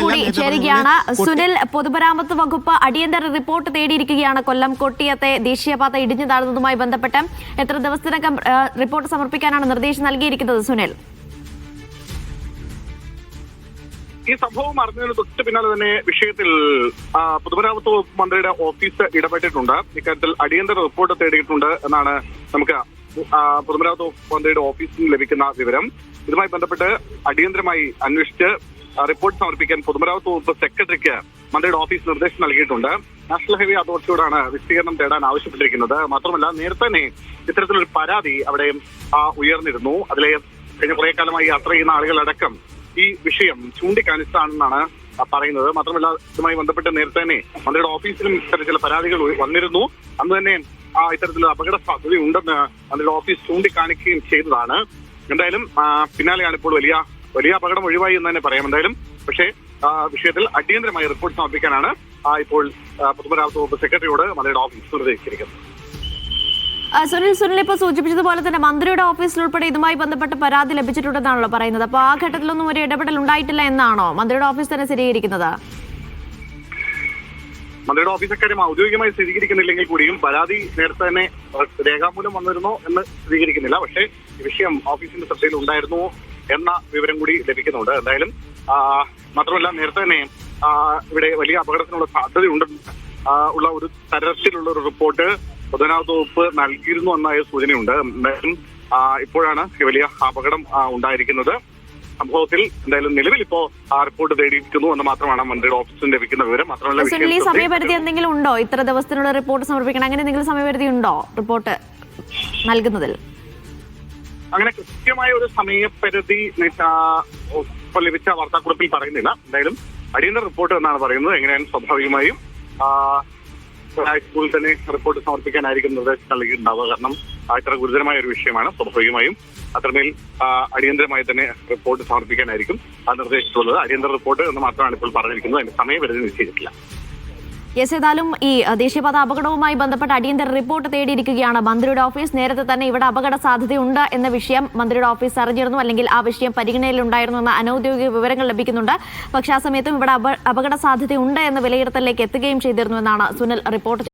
കൂടി ചേരുകയാണ്. സുനിൽ പൊതുമരാമത്ത് വകുപ്പ് അടിയന്തര റിപ്പോർട്ട് തേടിയിരിക്കുകയാണ്. കൊല്ലം കൊട്ടിയത്തെ ദേശീയപാത ഇടിഞ്ഞു താഴ്ന്നതുമായി ബന്ധപ്പെട്ട് എത്ര ദിവസത്തിനകം റിപ്പോർട്ട് സമർപ്പിക്കാനാണ് നിർദ്ദേശം നൽകിയിരിക്കുന്നത് സുനിൽ? ഈ സംഭവം അറിഞ്ഞതിന് തൊട്ട് പിന്നാലെ തന്നെ വിഷയത്തിൽ പൊതുമരാമത്ത് വകുപ്പ് മന്ത്രിയുടെ ഓഫീസ് ഇടപെട്ടിട്ടുണ്ട്. ഇക്കാര്യത്തിൽ അടിയന്തര റിപ്പോർട്ട് തേടിയിട്ടുണ്ട് എന്നാണ് നമുക്ക് പൊതുമരാമത്ത് വകുപ്പ് മന്ത്രിയുടെ ഓഫീസിൽ നിന്ന് ലഭിക്കുന്ന വിവരം. ഇതുമായി ബന്ധപ്പെട്ട് അടിയന്തരമായി അന്വേഷിച്ച് റിപ്പോർട്ട് സമർപ്പിക്കാൻ പൊതുമരാമത്ത് വകുപ്പ് സെക്രട്ടറിക്ക് മന്ത്രിയുടെ ഓഫീസ് നിർദ്ദേശം നൽകിയിട്ടുണ്ട്. നാഷണൽ ഹൈവേ അതോറിറ്റിയോടാണ് വിശദീകരണം തേടാൻ ആവശ്യപ്പെട്ടിരിക്കുന്നത്. മാത്രമല്ല നേരത്തെ തന്നെ ഇത്തരത്തിലൊരു പരാതി അവിടെ ഉയർന്നിരുന്നു. അതിലെ കഴിഞ്ഞ കുറെ കാലമായി യാത്ര ചെയ്യുന്ന ആളുകളടക്കം ഈ വിഷയം ചൂണ്ടിക്കാണിച്ചതാണെന്നാണ് ആ പറയുന്നത്. മാത്രമല്ല ഇതുമായി ബന്ധപ്പെട്ട് നേരത്തെ തന്നെ മന്ത്രിയുടെ ഓഫീസിലും ഇത്തരം ചില പരാതികൾ വന്നിരുന്നു. അന്ന് തന്നെ ആ ഇത്തരത്തിൽ അപകട സാധ്യതയുണ്ടെന്ന് മന്ത്രിയുടെ ഓഫീസ് ചൂണ്ടിക്കാണിക്കുകയും ചെയ്തതാണ്. എന്തായാലും പിന്നാലെയാണ് ഇപ്പോൾ വലിയ വലിയ അപകടം ഒഴിവായി എന്ന് തന്നെ പറയാം. എന്തായാലും പക്ഷേ ആ, വിഷയത്തിൽ അടിയന്തരമായി റിപ്പോർട്ട് സമർപ്പിക്കാനാണ് ഇപ്പോൾ പൊതുമരാമത്ത് വകുപ്പ് സെക്രട്ടറിയോട് മന്ത്രിയുടെ ഓഫീസ് നിർദ്ദേശിച്ചിരിക്കുന്നത്. സുനിൽ സുനിൽ ഇപ്പോൾ സൂചിപ്പിച്ചതുപോലെ തന്നെ മന്ത്രിയുടെ ഓഫീസിൽ ഉൾപ്പെടെ ഇതുമായി ബന്ധപ്പെട്ട് പരാതി ലഭിച്ചിട്ടുണ്ടെന്നാണല്ലോ പറയുന്നത്. അപ്പോൾ ആ ഘട്ടത്തിലൊന്നും ഒരു ഇടപെടൽ ഉണ്ടായിട്ടില്ല എന്നാണോ മന്ത്രിയുടെ ഓഫീസ് തന്നെ സ്ഥിരീകരിക്കുന്നത്? മന്ത്രിയുടെ ഓഫീസ് അക്കാര്യം ഔദ്യോഗികമായി സ്ഥിരീകരിക്കുന്നില്ലെങ്കിൽ കൂടിയും പരാതി നേരത്തെ തന്നെ രേഖാമൂലം വന്നിരുന്നോ എന്ന് സ്ഥിരീകരിക്കുന്നില്ല. പക്ഷേ ഈ വിഷയം ഓഫീസിന്റെ ശ്രദ്ധയിൽ ഉണ്ടായിരുന്നു എന്ന വിവരം കൂടി ലഭിക്കുന്നുണ്ട്. എന്തായാലും മാത്രമല്ല നേരത്തെ തന്നെ ഇവിടെ വലിയ അപകടത്തിനുള്ള സാധ്യതയുണ്ടെന്ന് ആ, ഉള്ള ഒരു തരത്തിലുള്ള ഒരു റിപ്പോർട്ട് പൊതുമരാമത്ത് വകുപ്പ് നൽകിയിരുന്നു എന്നായ സൂചനയുണ്ട്. എന്തായാലും ഇപ്പോഴാണ് വലിയ അപകടം ഉണ്ടായിരിക്കുന്നത്. സംഭവത്തിൽ എന്തായാലും നിലവിൽ ഇപ്പോ റിപ്പോർട്ട് തേടിയിരിക്കുന്നു എന്ന് മാത്രമാണ് മന്ത്രിയുടെ ഓഫീസിൽ ലഭിക്കുന്ന വിവരം. മാത്രമല്ല സമയപരിധി എന്തെങ്കിലും ഉണ്ടോ? ഇത്ര ദിവസത്തിനുള്ള റിപ്പോർട്ട് സമർപ്പിക്കണം. അങ്ങനെ എന്തെങ്കിലും സമയപരിധി ഉണ്ടോ റിപ്പോർട്ട് നൽകുന്നതിൽ? അങ്ങനെ കൃത്യമായ ഒരു സമയപരിധി ഇപ്പൊ ലഭിച്ച വാർത്താക്കുറിപ്പിൽ പറയുന്നില്ല. എന്തായാലും അടിയന്തര റിപ്പോർട്ട് എന്നാണ് പറയുന്നത്. എങ്ങനെയാണ് സ്വാഭാവികമായും സ്കൂളിൽ തന്നെ റിപ്പോർട്ട് സമർപ്പിക്കാനായിരിക്കും നിർദ്ദേശം നൽകിയിട്ടുണ്ടാവുക. കാരണം ഇത്ര ഗുരുതരമായ ഒരു വിഷയമാണ്. സ്വാഭാവികമായും അത്രമേൽ അടിയന്തരമായി തന്നെ റിപ്പോർട്ട് സമർപ്പിക്കാനായിരിക്കും ആ നിർദ്ദേശിച്ചിട്ടുള്ളത്. അടിയന്തര റിപ്പോർട്ട് എന്ന് മാത്രമാണ് ഇപ്പോൾ പറഞ്ഞിരിക്കുന്നത്. അതിന്റെ സമയപരിധി നിശ്ചയിച്ചിട്ടില്ല. യെസ് ഏതായാലും ഈ ദേശീയപാത അപകടവുമായി ബന്ധപ്പെട്ട അടിയന്തര റിപ്പോർട്ട് തേടിയിരിക്കുകയാണ് മന്ത്രിയുടെ ഓഫീസ്. നേരത്തെ തന്നെ ഇവിടെ അപകട സാധ്യതയുണ്ട് എന്ന വിഷയം മന്ത്രിയുടെ ഓഫീസ് അറിഞ്ഞിരുന്നു അല്ലെങ്കിൽ ആ വിഷയം പരിഗണനയിലുണ്ടായിരുന്നു എന്ന അനൌദ്യോഗിക വിവരങ്ങൾ ലഭിക്കുന്നുണ്ട്. പക്ഷേ ആ സമയത്തും ഇവിടെ അപ- അപകട സാധ്യതയുണ്ട് എന്ന വിലയിരുത്തലിലേക്ക് എത്തുകയും ചെയ്തിരുന്നു എന്നാണ് സുനിൽ റിപ്പോർട്ട്